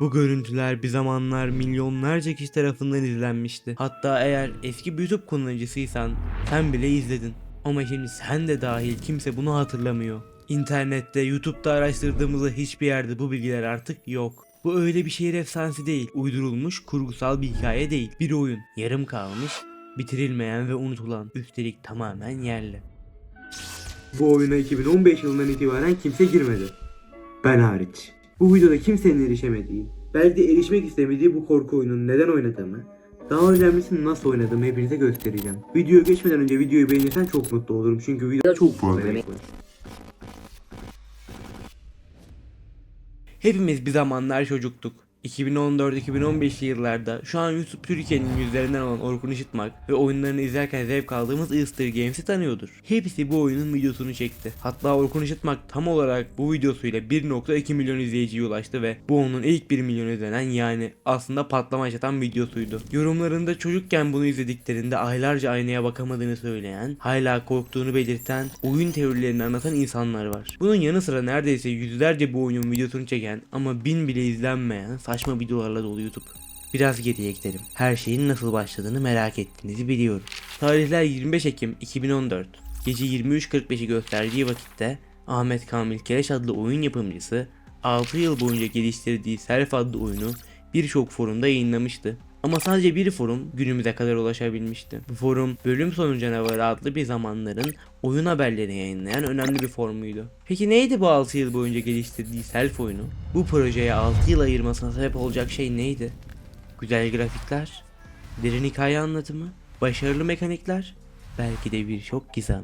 Bu görüntüler bir zamanlar milyonlarca kişi tarafından izlenmişti. Hatta eğer eski bir YouTube kullanıcısıysan sen bile izledin. Ama şimdi sen de dahil kimse bunu hatırlamıyor. İnternette, YouTube'da araştırdığımızda hiçbir yerde bu bilgiler artık yok. Bu öyle bir şehir efsanesi değil, uydurulmuş kurgusal bir hikaye değil. Bir oyun, yarım kalmış, bitirilmeyen ve unutulan, üstelik tamamen yerli. Bu oyuna 2015 yılından itibaren kimse girmedi. Ben hariç. Bu videoda kimsenin erişemediği, belki de erişmek istemediği bu korku oyununu neden oynadığımı, daha önemlisi nasıl oynadığımı hepinize göstereceğim. Videoya geçmeden önce videoyu beğenirsen çok mutlu olurum çünkü video çok fazla emek var. Hepimiz bir zamanlar çocuktuk. 2014-2015'li yıllarda şu an YouTube Türkiye'nin yüzlerinden olan Orkun Işıtmak ve oyunlarını izlerken zevk aldığımız Easter Games'i tanıyordur. Hepsi bu oyunun videosunu çekti. Hatta Orkun Işıtmak tam olarak bu videosuyla 1.2 milyon izleyiciye ulaştı ve bu onun ilk 1 milyon izlenen yani aslında patlama yaşatan videosuydu. Yorumlarında çocukken bunu izlediklerinde aylarca aynaya bakamadığını söyleyen, hala korktuğunu belirten, oyun teorilerini anlatan insanlar var. Bunun yanı sıra neredeyse yüzlerce bu oyunun videosunu çeken ama bin bile izlenmeyen saçma videolarla dolu YouTube. Biraz geriye gidelim. Her şeyin nasıl başladığını merak ettiğinizi biliyorum. Tarihler 25 Ekim 2014. Gece 23.45'i gösterdiği vakitte Ahmet Kamil Keleş adlı oyun yapımcısı 6 yıl boyunca geliştirdiği Self adlı oyunu birçok forumda yayınlamıştı. Ama sadece bir forum günümüze kadar ulaşabilmişti. Bu forum Bölüm Sonu Canavarı adlı bir zamanların oyun haberlerini yayınlayan önemli bir forumuydu. Peki neydi bu 6 yıl boyunca geliştirdiği Self oyunu? Bu projeye 6 yıl ayırmasına sebep olacak şey neydi? Güzel grafikler, derin hikaye anlatımı, başarılı mekanikler, belki de birçok gizem.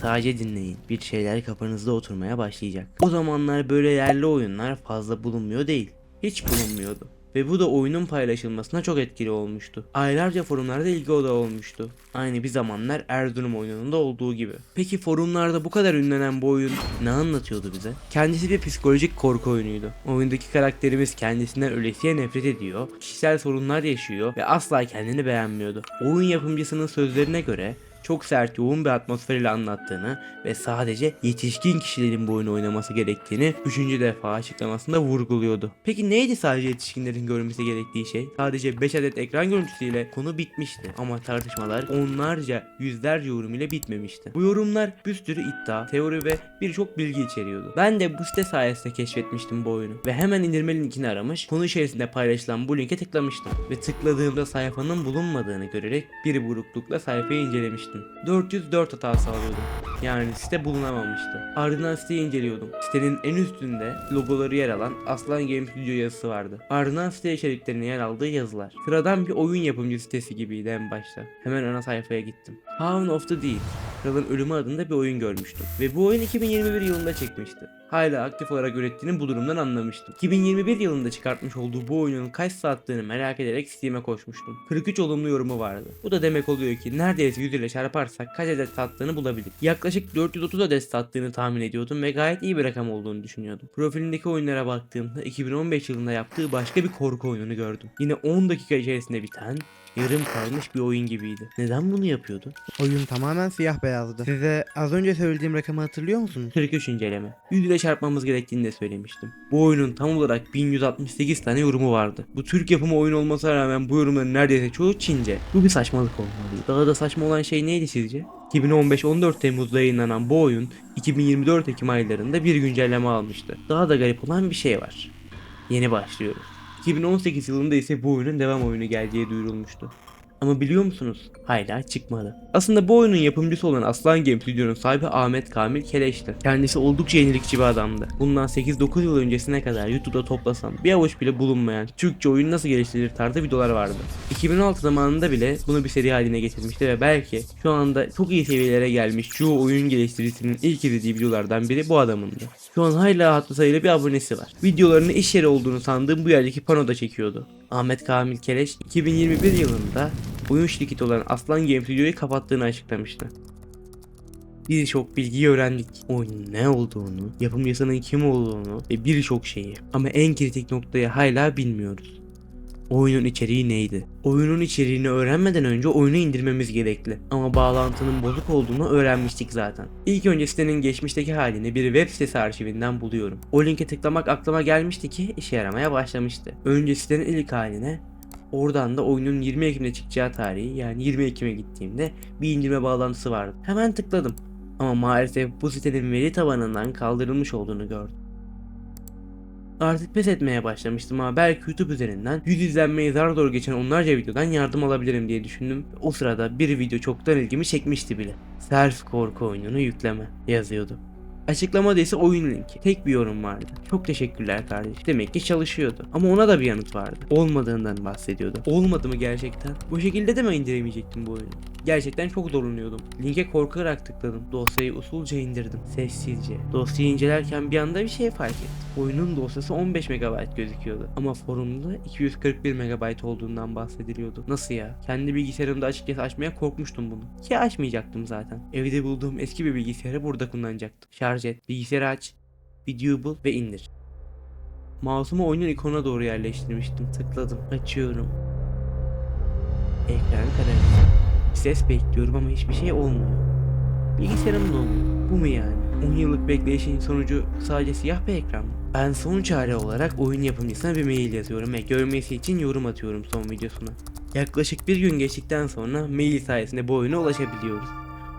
Sadece dinleyin. Bir şeyler kafanızda oturmaya başlayacak. O zamanlar böyle yerli oyunlar fazla bulunmuyor değil. Hiç bulunmuyordu. Ve bu da oyunun paylaşılmasına çok etkili olmuştu. Aylarca forumlarda ilgi odağı olmuştu. Aynı bir zamanlar Erzurum oyununda olduğu gibi. Peki forumlarda bu kadar ünlenen bu oyun ne anlatıyordu bize? Kendisi bir psikolojik korku oyunuydu. Oyundaki karakterimiz kendisinden ölesiye nefret ediyor, kişisel sorunlar yaşıyor ve asla kendini beğenmiyordu. Oyun yapımcısının sözlerine göre çok sert yoğun bir atmosferiyle anlattığını ve sadece yetişkin kişilerin bu oyunu oynaması gerektiğini 3. defa açıklamasında vurguluyordu. Peki neydi sadece yetişkinlerin görmesi gerektiği şey? Sadece 5 adet ekran görüntüsüyle konu bitmişti ama tartışmalar onlarca yüzlerce yorum ile bitmemişti. Bu yorumlar bir sürü iddia, teori ve birçok bilgi içeriyordu. Ben de bu site sayesinde keşfetmiştim bu oyunu ve hemen indirme linkini aramış, konu içerisinde paylaşılan bu linke tıklamıştım ve tıkladığımda sayfanın bulunmadığını görerek bir buruklukla sayfayı incelemiştim. 404 hatası alıyordum. Yani site bulunamamıştı. Ardından siteyi inceliyordum. Sitenin en üstünde logoları yer alan Aslan Game Studio yazısı vardı. Ardından site içeriklerine yer aldığı yazılar. Sıradan bir oyun yapımcı sitesi gibiydi en başta. Hemen ana sayfaya gittim. Hound of the Dead, Kralın Ölümü adında bir oyun görmüştüm. Ve bu oyun 2021 yılında çekmişti. Hala aktif olarak ürettiğini bu durumdan anlamıştım. 2021 yılında çıkartmış olduğu bu oyunun kaç sattığını merak ederek Steam'e koşmuştum. 43 olumlu yorumu vardı. Bu da demek oluyor ki neredeyse 100 ile çarparsak kaç adet sattığını bulabilir. Yaklaşık 430 adet sattığını tahmin ediyordum ve gayet iyi bir rakam olduğunu düşünüyordum. Profilindeki oyunlara baktığımda 2015 yılında yaptığı başka bir korku oyununu gördüm. Yine 10 dakika içerisinde biten yarım kalmış bir oyun gibiydi. Neden bunu yapıyordu? Oyun tamamen siyah beyazdı. Size az önce söylediğim rakamı hatırlıyor musunuz? 43 inceleme. 100 ile çarpmamız gerektiğini de söylemiştim. Bu oyunun tam olarak 1168 tane yorumu vardı. Bu Türk yapımı oyun olmasına rağmen bu yorumların neredeyse çoğu Çince. Bu bir saçmalık olmalı. Daha da saçma olan şey neydi sizce? 2015-14 Temmuz'da yayınlanan bu oyun 2024 Ekim aylarında bir güncelleme almıştı. Daha da garip olan bir şey var. Yeni başlıyoruz. 2018 yılında ise bu oyunun devam oyunu geleceği duyurulmuştu. Ama biliyor musunuz? Hala çıkmadı. Aslında bu oyunun yapımcısı olan Aslan Game Studio'nun sahibi Ahmet Kamil Keleş'ti. Kendisi oldukça yenilikçi bir adamdı. Bundan 8-9 yıl öncesine kadar YouTube'da toplasan bir avuç bile bulunmayan Türkçe oyun nasıl geliştirilir tarzı videolar vardı. 2016 zamanında bile bunu bir seri haline getirmişti ve belki şu anda çok iyi seviyelere gelmiş çoğu oyun geliştiricisinin ilk izlediği videolardan biri bu adamındı. Şu an hala hatlı sayılı bir abonesi var. Videolarını iş yeri olduğunu sandığım bu yerdeki panoda çekiyordu. Ahmet Kamil Keleş 2021 yılında oyun şirketi olan Aslan Game Studio'yu kapattığını açıklamıştı. Birçok bilgiyi öğrendik. Oyunun ne olduğunu, yapımcısının kim olduğunu ve birçok şeyi. Ama en kritik noktayı hala bilmiyoruz. Oyunun içeriği neydi? Oyunun içeriğini öğrenmeden önce oyunu indirmemiz gerekli. Ama bağlantının bozuk olduğunu öğrenmiştik zaten. İlk önce sitenin geçmişteki halini bir web sitesi arşivinden buluyorum. O linke tıklamak aklıma gelmişti ki işe yaramaya başlamıştı. Önce sitenin ilk haline Oradan da oyunun 20 Ekim'de çıkacağı tarihi yani 20 Ekim'e gittiğimde bir indirme bağlantısı vardı. Hemen tıkladım. Ama maalesef bu sitenin veri tabanından kaldırılmış olduğunu gördüm. Artık pes etmeye başlamıştım ama belki YouTube üzerinden 100 izlenmeyi zar zor geçen onlarca videodan yardım alabilirim diye düşündüm. O sırada bir video çoktan ilgimi çekmişti bile. Self korku oyununu yükleme yazıyordu. Açıklamada ise oyun linki. Tek bir yorum vardı. Çok teşekkürler kardeş. Demek ki çalışıyordu. Ama ona da bir yanıt vardı. Olmadığından bahsediyordu. Olmadı mı gerçekten? Bu şekilde de mi indiremeyecektim bu oyunu? Gerçekten çok zorlanıyordum. Linke korkarak tıkladım. Dosyayı usulca indirdim. Sessizce. Dosyayı incelerken bir anda bir şey fark ettim. Oyunun dosyası 15 MB gözüküyordu. Ama forumda 241 MB olduğundan bahsediliyordu. Nasıl ya? Kendi bilgisayarımda açıkçası açmaya korkmuştum bunu. Ki açmayacaktım zaten. Evde bulduğum eski bir bilgisayarı burada kullanacaktım. Şarj et, bilgisayarı aç, videoyu bul ve indir. Mouse'umu oyunun ikonuna doğru yerleştirmiştim. Tıkladım. Açıyorum. Ekran kararıyor. Ses bekliyorum ama hiçbir şey olmuyor. Bilgisayarım doluyor. Bu mu yani? 10 yıllık bekleyişin sonucu sadece siyah bir ekran mı? Ben son çare olarak oyun yapımcısına bir mail yazıyorum ve görmesi için yorum atıyorum son videosuna. Yaklaşık bir gün geçtikten sonra mail sayesinde bu oyuna ulaşabiliyoruz.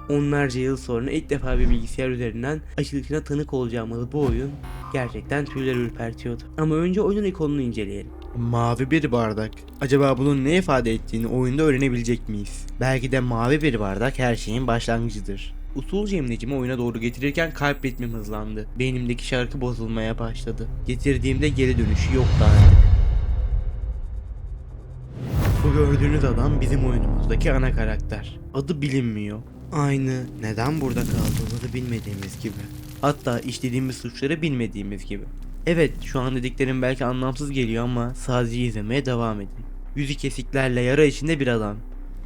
Onlarca yıl sonra ilk defa bir bilgisayar üzerinden açılışına tanık olacağımız bu oyun gerçekten tüyleri ürpertiyordu. Ama önce oyunun ikonunu inceleyelim. Mavi bir bardak. Acaba bunun ne ifade ettiğini oyunda öğrenebilecek miyiz? Belki de mavi bir bardak her şeyin başlangıcıdır. Usulca imlecimi oyuna doğru getirirken kalp ritmim hızlandı. Beynimdeki şarkı bozulmaya başladı. Getirdiğimde geri dönüşü yoktu artık. Bu gördüğünüz adam bizim oyunumuzdaki ana karakter. Adı bilinmiyor. Aynı neden burada kaldığımızı bilmediğimiz gibi. Hatta işlediğimiz suçları bilmediğimiz gibi. Evet şu an dediklerim belki anlamsız geliyor ama sadece izlemeye devam edin. Yüzü kesiklerle yara içinde bir adam.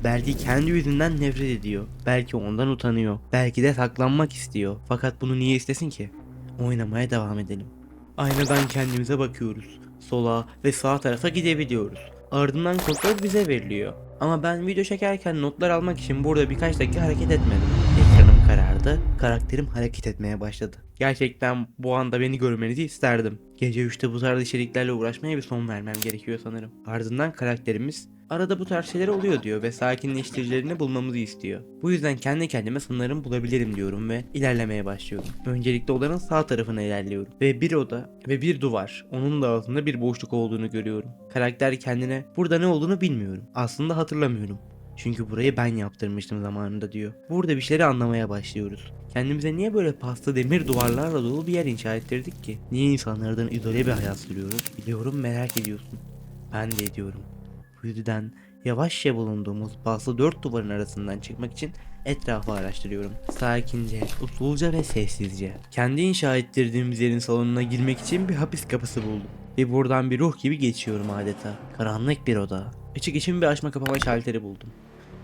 Belki kendi yüzünden nefret ediyor. Belki ondan utanıyor. Belki de saklanmak istiyor. Fakat bunu niye istesin ki? Oynamaya devam edelim. Aynadan kendimize bakıyoruz. Sola ve sağ tarafa gidebiliyoruz. Ardından kodlar bize veriliyor. Ama ben video çekerken notlar almak için burada birkaç dakika hareket etmedim. Ekranım karardı, karakterim hareket etmeye başladı. Gerçekten bu anda beni görmenizi isterdim. Gece 3'te bu tarz içeriklerle uğraşmaya bir son vermem gerekiyor sanırım. Ardından karakterimiz arada bu tarz şeyler oluyor diyor ve sakinleştiricilerini bulmamızı istiyor. Bu yüzden kendi kendime sanırım bulabilirim diyorum ve ilerlemeye başlıyorum. Öncelikle odanın sağ tarafına ilerliyorum ve bir oda ve bir duvar. Onun da altında bir boşluk olduğunu görüyorum. Karakter kendine burada ne olduğunu bilmiyorum. Aslında hatırlamıyorum. Çünkü burayı ben yaptırmıştım zamanında diyor. Burada bir şeyleri anlamaya başlıyoruz. Kendimize niye böyle pasta demir duvarlarla dolu bir yer inşa ettirdik ki? Niye insanlardan izole bir hayat sürüyoruz? Biliyorum merak ediyorsun. Ben de ediyorum. Bu yüzden yavaşça bulunduğumuz paslı dört duvarın arasından çıkmak için etrafı araştırıyorum. Sakince, usulca ve sessizce. Kendi inşa ettirdiğimiz yerin salonuna girmek için bir hapis kapısı buldum. Ve buradan bir ruh gibi geçiyorum adeta. Karanlık bir oda. Işık için bir açma kapama şalteri buldum.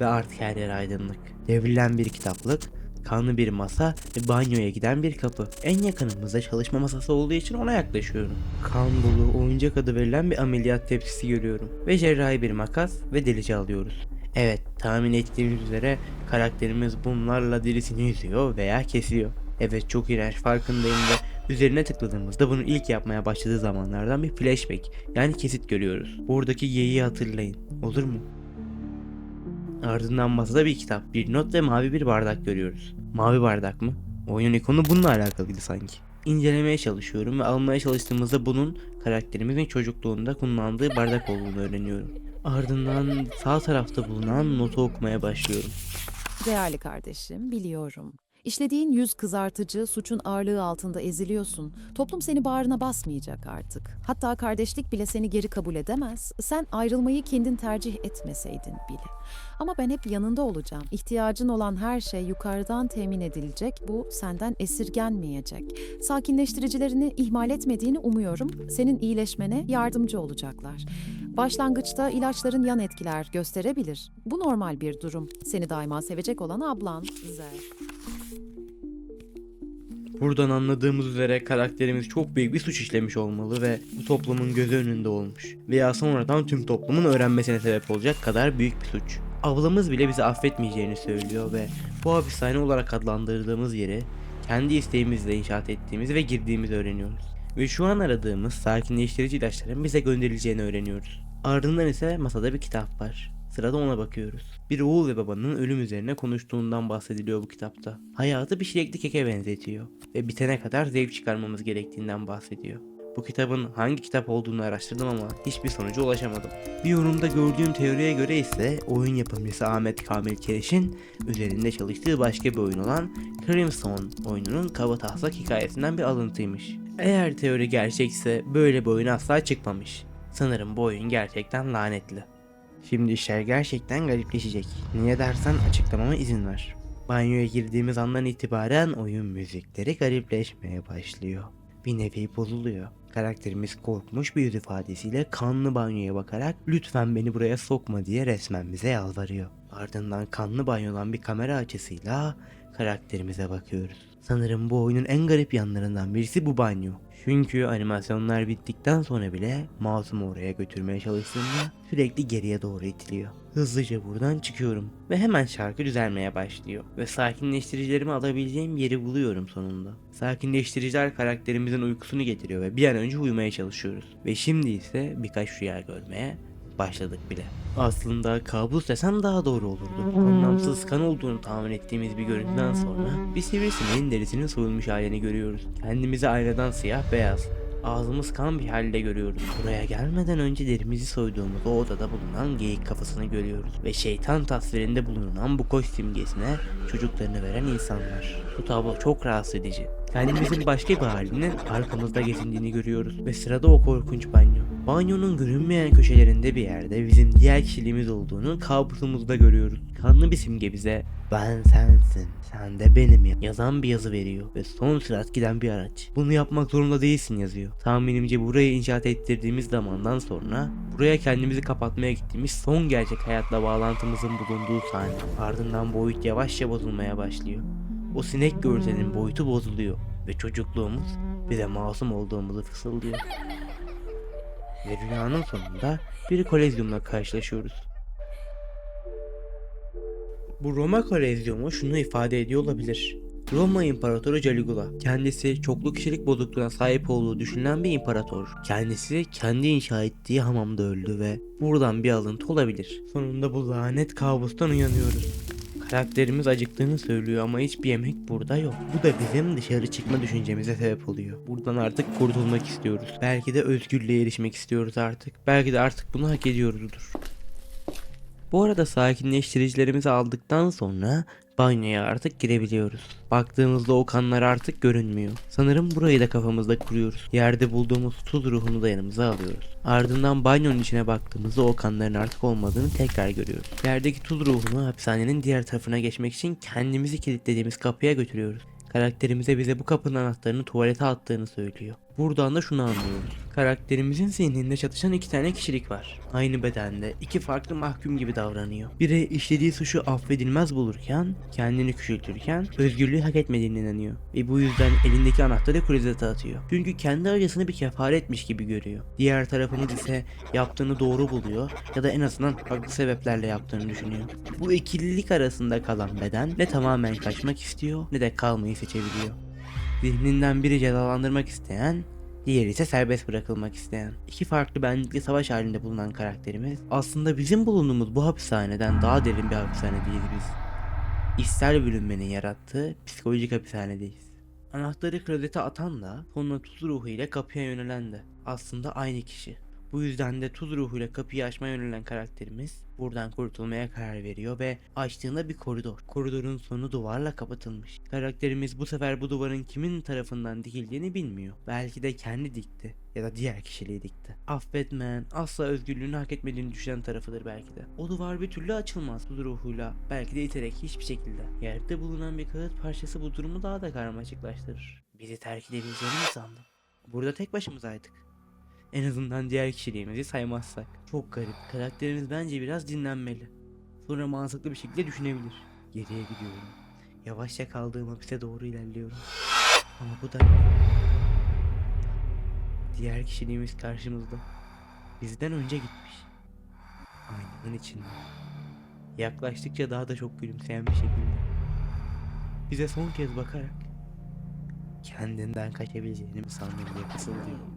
Ve artık her yer aydınlık. Devrilen bir kitaplık, kanlı bir masa ve banyoya giden bir kapı. En yakınımızda çalışma masası olduğu için ona yaklaşıyorum. Kan dolu oyuncak adı verilen bir ameliyat tepsisi görüyorum. Ve cerrahi bir makas ve delici alıyoruz. Evet tahmin ettiğimiz üzere karakterimiz bunlarla derisini yüzüyor veya kesiyor. Evet çok iğrenç farkındayım ve üzerine tıkladığımızda bunu ilk yapmaya başladığı zamanlardan bir flashback yani kesit görüyoruz. Buradaki yeği hatırlayın olur mu? Ardından masada bir kitap, bir not ve mavi bir bardak görüyoruz. Mavi bardak mı? Oyunun ikonu bununla alakalıydı sanki. İncelemeye çalışıyorum ve almaya çalıştığımızda bunun karakterimizin çocukluğunda kullandığı bardak olduğunu öğreniyorum. Ardından sağ tarafta bulunan notu okumaya başlıyorum. Değerli kardeşim, biliyorum. İşlediğin yüz kızartıcı suçun ağırlığı altında eziliyorsun. Toplum seni bağrına basmayacak artık. Hatta kardeşlik bile seni geri kabul edemez. Sen ayrılmayı kendin tercih etmeseydin bile. Ama ben hep yanında olacağım. İhtiyacın olan her şey yukarıdan temin edilecek. Bu senden esirgenmeyecek. Sakinleştiricilerini ihmal etmediğini umuyorum. Senin iyileşmene yardımcı olacaklar. Başlangıçta ilaçların yan etkiler gösterebilir. Bu normal bir durum. Seni daima sevecek olan ablan Zer. Buradan anladığımız üzere karakterimiz çok büyük bir suç işlemiş olmalı ve bu toplumun gözü önünde olmuş. Veya sonradan tüm toplumun öğrenmesine sebep olacak kadar büyük bir suç. Ablamız bile bizi affetmeyeceğini söylüyor ve bu hapishane olarak adlandırdığımız yeri kendi isteğimizle inşaat ettiğimiz ve girdiğimizi öğreniyoruz. Ve şu an aradığımız sakinleştirici ilaçların bize gönderileceğini öğreniyoruz. Ardından ise masada bir kitap var. Sırada ona bakıyoruz. Bir oğul ve babanın ölüm üzerine konuştuğundan bahsediliyor bu kitapta. Hayatı bir çilekli keke benzetiyor ve bitene kadar zevk çıkarmamız gerektiğinden bahsediyor. Bu kitabın hangi kitap olduğunu araştırdım ama hiçbir sonuca ulaşamadım. Bir yorumda gördüğüm teoriye göre ise oyun yapımcısı Ahmet Kamil Kereş'in üzerinde çalıştığı başka bir oyun olan Crimson oyununun kaba taslak hikayesinden bir alıntıymış. Eğer teori gerçekse böyle bir oyun asla çıkmamış. Sanırım bu oyun gerçekten lanetli. Şimdi işler gerçekten garipleşecek. Niye dersen açıklamama izin ver. Banyoya girdiğimiz andan itibaren oyun müzikleri garipleşmeye başlıyor. Bir nevi bozuluyor. Karakterimiz korkmuş bir yüz ifadesiyle kanlı banyoya bakarak lütfen beni buraya sokma diye resmen bize yalvarıyor. Ardından kanlı banyodan bir kamera açısıyla karakterimize bakıyoruz. Sanırım bu oyunun en garip yanlarından birisi bu banyo. Çünkü animasyonlar bittikten sonra bile mouse'umu oraya götürmeye çalıştığımda sürekli geriye doğru itiliyor. Hızlıca buradan çıkıyorum ve hemen şarkı düzelmeye başlıyor ve sakinleştiricilerimi alabileceğim yeri buluyorum sonunda. Sakinleştiriciler karakterimizin uykusunu getiriyor ve bir an önce uyumaya çalışıyoruz. Ve şimdi ise birkaç rüya görmeye başladık bile. Aslında kabus desem daha doğru olurdu. Anlamsız kan olduğunu tahmin ettiğimiz bir görüntüden sonra bir sivrisineğin derisinin soyulmuş halini görüyoruz. Kendimizi aynadan siyah beyaz, ağzımız kan bir halde görüyoruz. Buraya gelmeden önce derimizi soyduğumuz o odada bulunan geyik kafasını görüyoruz. Ve şeytan tasvirinde bulunan bu koç simgesine çocuklarını veren insanlar. Bu tablo çok rahatsız edici. Kendimizin başka bir halinin arkamızda gezindiğini görüyoruz. Ve sırada o korkunç banyo. Banyonun görünmeyen köşelerinde bir yerde bizim diğer kişiliğimiz olduğunu kabusumuzda görüyoruz. Kanlı bir simge bize ben sensin, sen de benim ya- yazan bir yazı veriyor ve son sürat giden bir araç. Bunu yapmak zorunda değilsin yazıyor. Tahminimce burayı inşaat ettirdiğimiz zamandan sonra buraya kendimizi kapatmaya gittiğimiz son gerçek hayatla bağlantımızın bulunduğu sahne. Ardından boyut yavaşça bozulmaya başlıyor. O sinek görselinin boyutu bozuluyor ve çocukluğumuz bize masum olduğumuzu fısıldıyor. Ve rüyanın sonunda bir kolezyumla karşılaşıyoruz. Bu Roma kolezyumu şunu ifade ediyor olabilir. Roma İmparatoru Caligula. Kendisi çoklu kişilik bozukluğuna sahip olduğu düşünülen bir imparator. Kendisi kendi inşa ettiği hamamda öldü ve buradan bir alıntı olabilir. Sonunda bu lanet kabustan uyanıyoruz. Karakterimiz acıktığını söylüyor ama hiçbir yemek burada yok. Bu da bizim dışarı çıkma düşüncemize sebep oluyor. Buradan artık kurtulmak istiyoruz. Belki de özgürlüğe erişmek istiyoruz artık. Belki de artık bunu hak ediyoruzdur. Bu arada sakinleştiricilerimizi aldıktan sonra banyoya artık girebiliyoruz. Baktığımızda o kanlar artık görünmüyor. Sanırım burayı da kafamızda kuruyoruz. Yerde bulduğumuz tuz ruhunu da yanımıza alıyoruz. Ardından banyonun içine baktığımızda o kanların artık olmadığını tekrar görüyoruz. Yerdeki tuz ruhunu hapishanenin diğer tarafına geçmek için kendimizi kilitlediğimiz kapıya götürüyoruz. Karakterimize bize bu kapının anahtarını tuvalete attığını söylüyor. Buradan da şunu anlıyoruz. Karakterimizin zihninde çatışan iki tane kişilik var. Aynı bedende iki farklı mahkum gibi davranıyor. Biri işlediği suçu affedilmez bulurken, kendini küçültürken özgürlüğü hak etmediğine inanıyor. Ve bu yüzden elindeki anahtarı klozete atıyor. Çünkü kendi acısını bir kefaretmiş gibi görüyor. Diğer tarafımız ise yaptığını doğru buluyor ya da en azından farklı sebeplerle yaptığını düşünüyor. Bu ikililik arasında kalan beden ne tamamen kaçmak istiyor ne de kalmayı seçebiliyor. Zihninden biri cezalandırmak isteyen, diğeri ise serbest bırakılmak isteyen. İki farklı benlikli savaş halinde bulunan karakterimiz aslında bizim bulunduğumuz bu hapishaneden daha derin bir hapishanedeyiz biz. İster bölünmenin yarattığı psikolojik hapishanedeyiz. Anahtarı klozete atan da sonra tuz ruhu ile kapıya yönelen de aslında aynı kişi. Bu yüzden de tuz ruhuyla kapıyı açmaya yönelen karakterimiz buradan kurtulmaya karar veriyor ve açtığında bir koridor. Koridorun sonu duvarla kapatılmış. Karakterimiz bu sefer bu duvarın kimin tarafından dikildiğini bilmiyor. Belki de kendi dikti ya da diğer kişiliği dikti. Affetmeyen, asla özgürlüğünü hak etmediğini düşünen tarafıdır belki de. O duvar bir türlü açılmaz tuz ruhuyla. Belki de iterek hiçbir şekilde. Yerde bulunan bir kağıt parçası bu durumu daha da karmaşıklaştırır. Bizi terk edebileceğini mi sandın? Burada tek başımızaydık. En azından diğer kişiliğimizi saymazsak. Çok garip. Karakterimiz bence biraz dinlenmeli. Sonra mantıklı bir şekilde düşünebilir. Geriye gidiyorum. Yavaşça kaldığım hapise doğru ilerliyorum. Ama bu da diğer kişiliğimiz karşımızda. Bizden önce gitmiş. Aynanın içinde. Yaklaştıkça daha da çok gülümseyen bir şekilde. Bize son kez bakarak kendinden kaçabileceğini mi sandın diye fısıldıyor.